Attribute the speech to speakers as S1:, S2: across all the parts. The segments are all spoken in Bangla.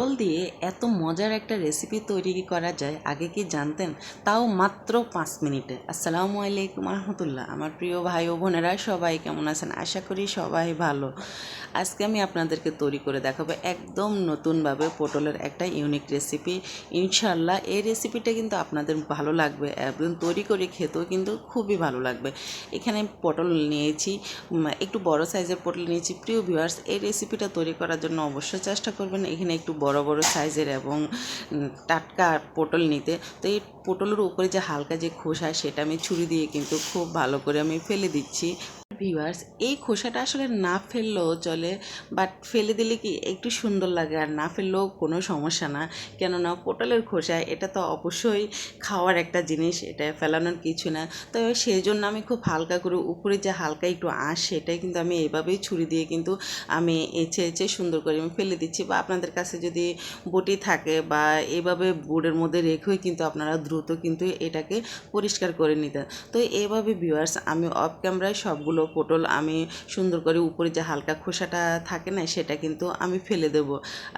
S1: পটল দিয়ে এত মজার একটা রেসিপি তৈরি করা যায়, আগে কি জানতেন? তাও মাত্র পাঁচ মিনিটে। আসসালামু আলাইকুম রহমতুল্লাহ। আমার প্রিয় ভাই ও বোনেরা, সবাই কেমন আছেন? আশা করি সবাই ভালো। আজকে আমি আপনাদেরকে তৈরি করে দেখাবো একদম নতুনভাবে পটলের একটা ইউনিক রেসিপি ইনশাল্লাহ এই রেসিপিটা কিন্তু আপনাদের ভালো লাগবে। একদম তৈরি করে খেতেও কিন্তু খুবই ভালো লাগবে। এখানে পটল নিয়েছি একটু বড় সাইজের পটল নিয়েছি। প্রিয় ভিউয়ার্স এই রেসিপিটা তৈরি করার জন্য অবশ্যই চেষ্টা করবেন। এখানে একটু বড় বড় বড় সাইজের এবং টাটকা পটল নিতে। তো এই পটলের উপরে যে হালকা যে খোসা, সেটা আমি ছুরি দিয়ে কিন্তু খুব ভালো করে আমি ফেলে দিচ্ছি। ভিউয়ার্স এই খোসাটা আসলে না ফেললেও চলে বাট ফেলে দিলে কি একটু সুন্দর লাগে আর না ফেললেও কোনো সমস্যা না। কেননা পটলের খোসা, এটা তো অবশ্যই খাওয়ার একটা জিনিস, এটা ফেলানোর কিছু না। তবে সেই জন্য আমি খুব হালকা করে, উপরে যে হালকা একটু আঁশ, সেটাই কিন্তু আমি এভাবেই ছুরি দিয়ে কিন্তু আমি এঁচে এঁচে সুন্দর করে আমি ফেলে দিচ্ছি। বা আপনাদের কাছে যদি বটি থাকে বা এভাবে বোর্ডের মধ্যে রেখেও কিন্তু আপনারা দ্রুত কিন্তু এটাকে পরিষ্কার করে নিতেন তো এইভাবে ভিউয়ার্স আমি অফ ক্যামেরায় সবগুলো পটল আমি সুন্দর করে উপরে যে হালকা খোসাটা থাকে না, সেটা কিন্তু আমি ফেলে দেব।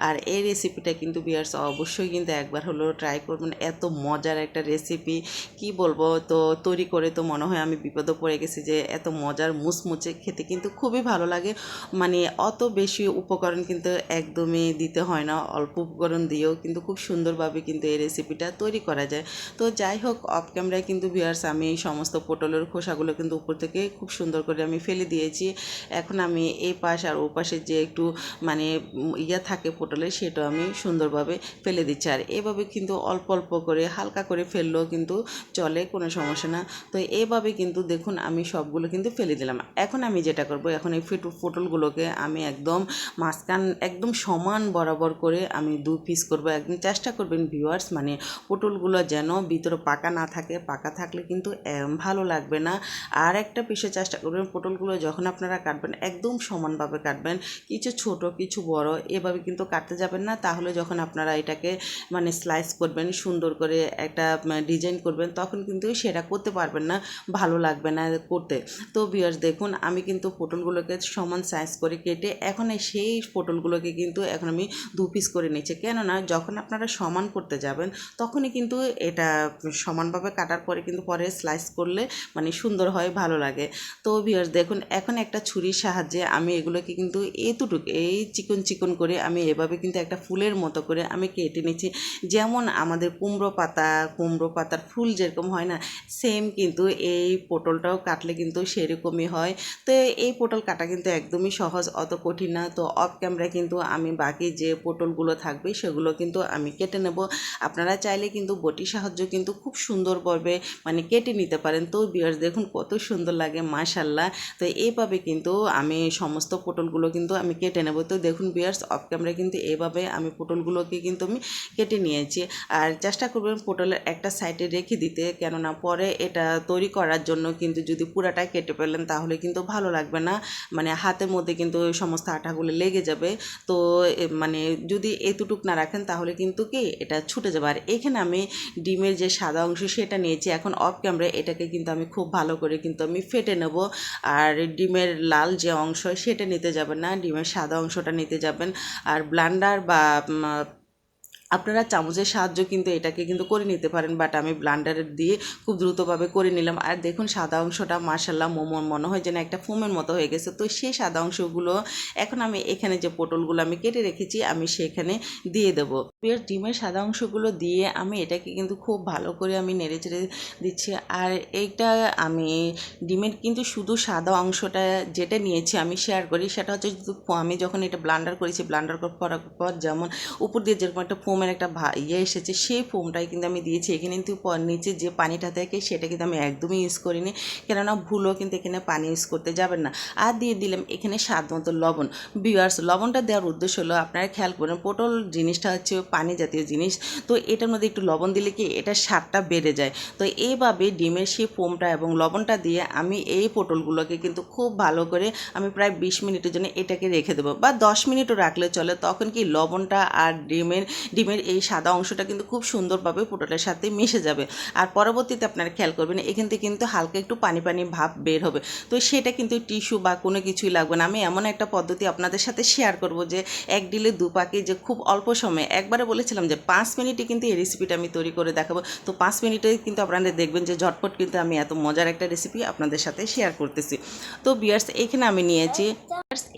S1: আর এই রেসিপিটা কিন্তু ভিউয়ার্স অবশ্যই কিন্তু একবার হলেও ট্রাই করবেন। এত মজার একটা রেসিপি কি বলব? তো তৈরি করে তো মনে হয় আমি বিপদে পড়ে গেছি যে এত মজার মুচমুচে খেতে কিন্তু খুবই ভালো লাগে। মানে অত বেশি উপকরণ কিন্তু একদমই দিতে হয় না, অল্প উপকরণ দিয়েও কিন্তু খুব সুন্দরভাবে কিন্তু এই রেসিপিটা তৈরি করা যায়। তো যাই হোক অফ ক্যামেরায় কিন্তু ভিউয়ার্স আমি এই সমস্ত পটলের খোসাগুলো কিন্তু উপর থেকে খুব সুন্দর করে আমি ফেলে দিয়েছি। এখন আমি এই পাশ আর ও পাশে যে একটু মানে ইয়া থাকে পটলের সেটা আমি সুন্দরভাবে ফেলে দিচ্ছি। আর এভাবে কিন্তু অল্প অল্প করে, হালকা করে ফেললেও কিন্তু চলে, কোনো সমস্যা না। তো এভাবে কিন্তু দেখুন আমি সবগুলো কিন্তু ফেলে দিলাম। এখন আমি যেটা করব, এখন এই ফিটু পটলগুলোকে আমি একদম মাঝখান, একদম সমান বরাবর করে আমি দু পিস করব। একদম চেষ্টা করবেন ভিউয়ার্স মানে পটলগুলো যেন ভিতরে পাকা না থাকে, পাকা থাকলে কিন্তু ভালো লাগবে না। আর একটা পিসে চেষ্টা করবেন পটলগুলো যখন আপনারা কাটবেন, একদম সমানভাবে কাটবেন। কিছু ছোট, কিছু বড়, এভাবে কিন্তু কাটতে যাবেন না। তাহলে যখন আপনারা এটাকে মানে স্লাইস করবেন, সুন্দর করে একটা ডিজাইন করবেন, তখন কিন্তু সেটা করতে পারবেন না, ভালো লাগবে না করতে। তো ভিউয়ার্স দেখুন, আমি কিন্তু পটলগুলোকে সমান সাইজ করে কেটে এখন সেই পটলগুলোকে কিন্তু এখন আমি দু পিস করে নিচ্ছি কেননা, যখন আপনারা সমান করতে যাবেন, তখনই কিন্তু এটা সমানভাবে কাটার পরে কিন্তু পরে স্লাইস করলে মানে সুন্দর হয়, ভালো লাগে। তো ভিউয়ার্স দেখুন এখন একটা ছুরির সাহায্যে আমি এগুলোকে কিন্তু এতটুকু, এই চিকন চিকন করে আমি এভাবে কিন্তু একটা ফুলের মতো করে আমি কেটে নিচ্ছি। যেমন আমাদের কুমড়ো পাতা, কুমড়ো পাতার ফুল যেরকম হয় না সেম কিন্তু এই পটলটাও কাটলে কিন্তু সেরকমই হয়। তো এই পটল কাটা কিন্তু একদমই সহজ, অত কঠিন না। তো অফ ক্যামেরায় কিন্তু আমি বাকি যে পটলগুলো থাকবে, সেগুলো কিন্তু আমি কেটে নেব। আপনারা চাইলে কিন্তু বটির সাহায্য কিন্তু খুব সুন্দরভাবে মানে কেটে নিতে পারেন। তো বিয়ার্স দেখুন কত সুন্দর লাগে, মাশাল্লাহ। তো এইভাবে কিন্তু আমি সমস্ত পটলগুলো কিন্তু আমি কেটে নেব। তো দেখুন বিয়ার্স অফ ক্যামেরা কিন্তু এইভাবে আমি পটলগুলোকে কিন্তু আমি কেটে নিয়েছি। আর চেষ্টা করবেন পটলের একটা সাইডে রেখে দিতে, কেননা পরে এটা তৈরি করার জন্য কিন্তু যদি পুরাটা কেটে ফেলেন তাহলে কিন্তু ভালো লাগবে না। মানে হাতের মধ্যে কিন্তু ওই সমস্ত আঠাগুলো লেগে যাবে। তো মানে যদি এতটুক না রাখেন তাহলে কিন্তু কি এটা ছুটে যাবে। আর এখানে আমি ডিমের যে সাদা অংশ সেটা নিয়েছি। এখন অফ ক্যামেরা এটাকে কিন্তু আমি খুব ভালো করে কিন্তু আমি ফেটে নেব। আর ডিমের লাল যে অংশ সেটা নিতে যাবেন না, ডিমের সাদা অংশটা নিতে যাবেন। আর ব্লান্ডার বা আপনারা চামচের সাহায্য কিন্তু এটাকে কিন্তু করে নিতে পারেন বাট আমি ব্লান্ডারের দিয়ে খুব দ্রুতভাবে করে নিলাম। আর দেখুন, সাদা অংশটা মার্শাল্লাহ মোমোর মনে হয় যেন একটা ফোমের মতো হয়ে গেছে। তো সেই সাদা অংশগুলো এখন আমি এখানে যে পটলগুলো আমি কেটে রেখেছি, আমি সেখানে দিয়ে দেবো। এর ডিমের সাদা অংশগুলো দিয়ে আমি এটাকে কিন্তু খুব ভালো করে আমি নেড়ে চেড়ে দিচ্ছি। আর এইটা আমি ডিমের কিন্তু শুধু সাদা অংশটা যেটা নিয়েছি আমি শেয়ার করি, সেটা হচ্ছে আমি যখন এটা ব্লান্ডার করেছি ব্লান্ডার করার পর যেমন উপর দিয়ে যেরকম একটা ফোমের একটা ইয়ে এসেছে, সেই ফোমটাই কিন্তু আমি দিয়েছি। এখানে কিন্তু নিচে যে পানিটা থাকে সেটা কিন্তু আমি একদমই ইউজ করিনি। কেননা ভুলও কিন্তু এখানে পানি ইউজ করতে যাবেন না। আর দিয়ে দিলাম এখানে স্বাদ মতো লবণ। বিয়ার্স লবণটা দেওয়ার উদ্দেশ্য হলো আপনারা খেয়াল করবেন পটল জিনিসটা হচ্ছে পানি জাতীয় জিনিস। তো এটার মধ্যে একটু লবণ দিলে কি এটা স্বাদটা বেড়ে যায়। তো এইভাবে ডিমের সেই ফোমটা এবং লবণটা দিয়ে আমি এই পটলগুলোকে কিন্তু খুব ভালো করে আমি প্রায় বিশ মিনিটের জন্য এটাকে রেখে দেবো। বা দশ মিনিটও রাখলে চলে, তখন কি লবণটা আর ডিমের, ডিম ডিমের এই সাদা অংশটা কিন্তু খুব সুন্দরভাবে পটলের সাথে মিশে যাবে। আর পরবর্তীতে আপনারা খেয়াল করবেন, এখান থেকে কিন্তু হালকা একটু পানি পানি ভাব বের হবে। তো সেটা কিন্তু টিস্যু বা কোনো কিছুই লাগবে না। আমি এমন একটা পদ্ধতি আপনাদের সাথে শেয়ার করব যে, এক ডিলে দু পাকে যে খুব অল্প সময়ে, একবারে বলেছিলাম যে পাঁচ মিনিটে কিন্তু এই রেসিপিটা আমি তৈরি করে দেখাবো। তো পাঁচ মিনিটে কিন্তু আপনারা দেখবেন যে ঝটপট কিন্তু আমি এত মজার একটা রেসিপি আপনাদের সাথে শেয়ার করতেছি। তো বিয়ার্স এখানে আমি নিয়েছি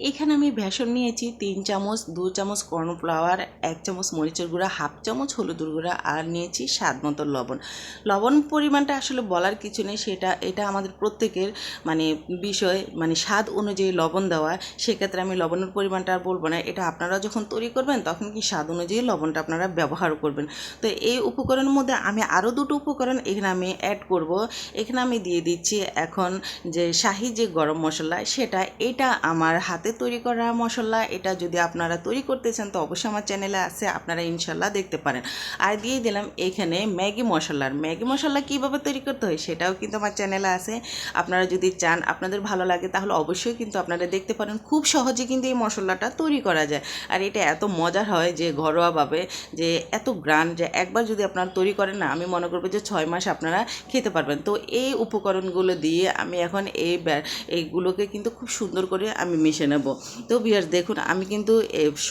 S1: এখানে আমি বেসন নিয়েছি তিন চামচ, দু চামচ কর্নফ্লাওয়ার, এক চামচ মরিচের গুঁড়া, হাফ চামচ হলুদের গুঁড়া আর নিয়েছি স্বাদ মতো লবণ। লবণ পরিমাণটা আসলে বলার কিছু নেই, সেটা, এটা আমাদের প্রত্যেকের মানে বিষয় মানে স্বাদ অনুযায়ী লবণ দেওয়া। সেক্ষেত্রে আমি লবণের পরিমাণটা আর বলব না। এটা আপনারা যখন তৈরি করবেন, তখন কি স্বাদ অনুযায়ী লবণটা আপনারা ব্যবহার করবেন। তো এই উপকরণের মধ্যে আমি আরও দুটো উপকরণ এখানে আমি অ্যাড করব। এখানে আমি দিয়ে দিচ্ছি এখন যে শাহি যে গরম মশলা, সেটা, এটা আমার হাতে তৈরি করা মশলা, এটা যদি আপনারা তৈরি করতে চান, তো অবশ্যই আমার চ্যানেলে আছে, আপনারা ইনশাল্লাহ দেখতে পারেন। আর দিয়ে দিলাম এখানে ম্যাগি মশলার। ম্যাগি মশলা কীভাবে তৈরি করতে হয় সেটাও কিন্তু আমার চ্যানেলে আছে। আপনারা যদি চান, আপনাদের ভালো লাগে, তাহলে অবশ্যই কিন্তু আপনারা দেখতে পারেন। খুব সহজে কিন্তু এই মশলাটা তৈরি করা যায়। আর এটা এত মজার হয় যে, ঘরোয়াভাবে যে, এত গ্রান যে, একবার যদি আপনারা তৈরি করেন না, আমি মনে করব যে, ছয় মাস আপনারা খেতে পারবেন। তো এই উপকরণগুলো দিয়ে আমি এখন এই এইগুলোকে কিন্তু খুব সুন্দর করে আমি মিশে নেব। তো বিয়ার দেখুন, আমি কিন্তু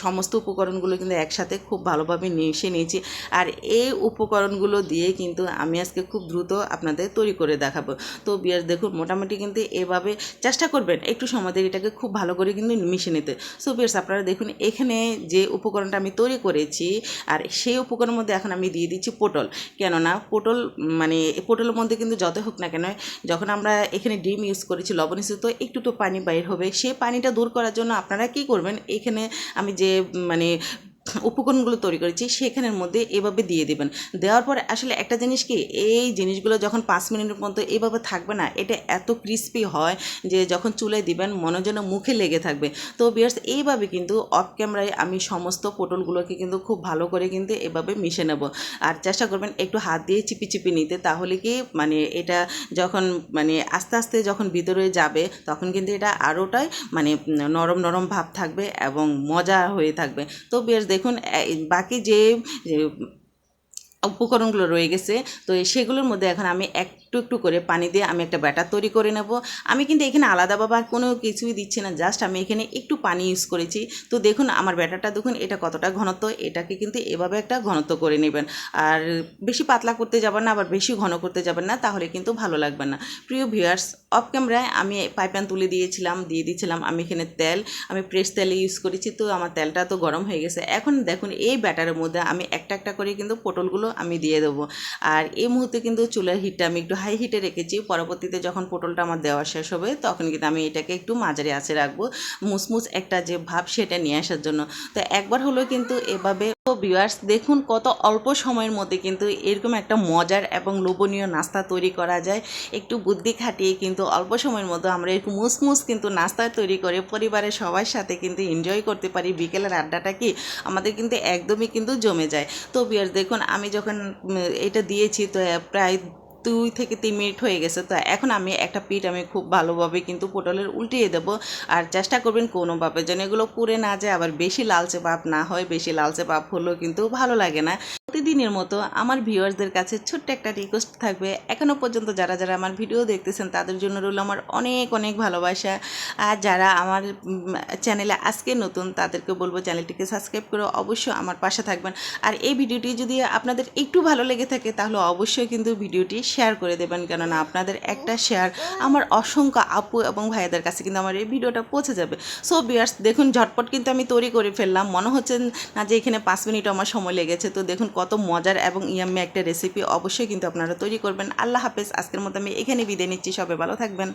S1: সমস্ত উপকরণগুলো কিন্তু একসাথে খুব ভালোভাবে মিশে নিয়েছি। আর এই উপকরণগুলো দিয়ে কিন্তু আমি আজকে খুব দ্রুত আপনাদের তৈরি করে দেখাবো। তো বিয়ার দেখুন, মোটামুটি কিন্তু এভাবে চেষ্টা করবেন একটু সময় এটাকে খুব ভালো করে কিন্তু মিশে নিতে। সো বিয়ার্স আপনারা দেখুন, এখানে যে উপকরণটা আমি তৈরি করেছি, আর সেই উপকরণের মধ্যে এখন আমি দিয়ে দিচ্ছি পটল। কেননা, পটল মানে পটলের মধ্যে কিন্তু যত হোক না কেন, যখন আমরা এখানে ডিম ইউজ করেছি, লবণ ইউজ তো একটু তো পানি বাইর হবে। সেই পানিটা দূর করার জন্য আপনারা কি করবেন? এখানে আমি যে মানে উপকরণগুলো তৈরি করেছি, সেখানের মধ্যে এভাবে দিয়ে দেবেন। দেওয়ার পরে আসলে একটা জিনিস কি, এই জিনিসগুলো যখন পাঁচ মিনিটের মতো এভাবে থাকবে না, এটা এত ক্রিস্পি হয় যে যখন চুলে দিবেন মনে যেন মুখে লেগে থাকবে। তো বিয়ার্স এইভাবে কিন্তু অফ ক্যামেরায় আমি সমস্ত পটলগুলোকে কিন্তু খুব ভালো করে কিন্তু এভাবে মিশে নেব। আর চেষ্টা করবেন একটু হাত দিয়ে চিপি চিপি নিতে, তাহলে কি মানে এটা যখন মানে আস্তে আস্তে যখন ভিতরে যাবে, তখন কিন্তু এটা আরোটাই মানে নরম নরম ভাব থাকবে এবং মজা হয়ে থাকবে। তো বেশ দেখুন বাকি যে উপকরণগুলো রয়ে গেছে তো সেগুলোর মধ্যে এখন আমি একটু একটু করে পানি দিয়ে আমি একটা ব্যাটার তৈরি করে নেব। আমি কিন্তু এখানে আলাদাভাবে আর কোনো কিছুই দিচ্ছি না, জাস্ট আমি এখানে একটু পানি ইউজ করেছি। তো দেখুন, আমার ব্যাটারটা দেখুন, এটা কতটা ঘনত্ব, এটাকে কিন্তু এভাবে একটা ঘনত্ব করে নেবেন। আর বেশি পাতলা করতে যাবেন না, আবার বেশি ঘন করতে যাবেন না, তাহলে কিন্তু ভালো লাগবে না। প্রিয় ভিউয়ার্স অফ ক্যামেরায় আমি পাইপ্যান তুলে দিয়েছিলাম, দিয়ে দিয়েছিলাম আমি এখানে তেল। আমি প্রেস তেল ইউজ করেছি, তো আমার তেলটা তো গরম হয়ে গেছে। এখন দেখুন, এই ব্যাটারের মধ্যে আমি একটা একটা করে কিন্তু পটলগুলো আমি দিয়ে দেবো। আর এই মুহূর্তে কিন্তু চুলার হিটটা আমি একটু হাই হিটে রেখেছি। পরবর্তীতে যখন পটলটা আমার দেওয়া শেষ হবে, তখন কিন্তু আমি এটাকে একটু মাঝারি আঁচে রাখব। মুসমুস একটা যে ভাব সেটা নিয়ে আসার জন্য। তো একবার হলেও কিন্তু এভাবে তো ভিউয়ার্স দেখুন কত অল্প সময়ের মধ্যে কিন্তু এরকম একটা মজার এবং লোভনীয় নাস্তা তৈরি করা যায়। একটু বুদ্ধি খাটিয়ে কিন্তু অল্প সময়ের মধ্যে আমরা এরকম মুসমুস কিন্তু নাস্তা তৈরি করে পরিবারের সবার সাথে কিন্তু এনজয় করতে পারি। বিকেলের আড্ডাটা কি আমাদের কিন্তু একদমই কিন্তু জমে যায়। তো বিয়ার দেখুন আমি যখন এটা দিয়েছি তো প্রায় দুই থেকে তিন মিনিট হয়ে গেছে। তো এখন আমি একটা পিঠ আমি খুব ভালোভাবে কিন্তু পটলের উল্টিয়ে দেবো। আর চেষ্টা করবেন কোনোভাবে যেন এগুলো পুড়ে না যায়, আবার বেশি লালচে ভাব না হয়, বেশি লালচে ভাব হলেও কিন্তু ভালো লাগে না। প্রতিদিনের মতো আমার ভিউয়ার্সদের কাছে ছোট্ট একটা রিকোয়েস্ট থাকবে। এখনও পর্যন্ত যারা যারা আমার ভিডিও দেখতেছেন, তাদের জন্য রইল আমার অনেক অনেক ভালোবাসা। আর যারা আমার চ্যানেলে আজকে নতুন, তাদেরকে বলব চ্যানেলটিকে সাবস্ক্রাইব করে অবশ্যই আমার পাশে থাকবেন। আর এই ভিডিওটি যদি আপনাদের একটু ভালো লেগে থাকে, তাহলে অবশ্যই কিন্তু ভিডিওটি শেয়ার করে দেবেন। কেননা আপনাদের একটা শেয়ার আমার অসংখ্য আপু এবং ভাইয়াদের কাছে কিন্তু আমার এই ভিডিওটা পৌঁছে যাবে। সো বিয়ার্স দেখুন, ঝটপট কিন্তু আমি তৈরি করে ফেললাম। মনে হচ্ছে না যে এখানে পাঁচ মিনিট আমার সময় লেগেছে। তো দেখুন কত মজার এবং ইয়াম্মি একটা রেসিপি অবশ্যই কিন্তু আপনারা তৈরি করবেন। আল্লাহ হাফেজ, আজকের মতো আমি এখানে বিদায় নিচ্ছি। সবাই ভালো থাকবেন।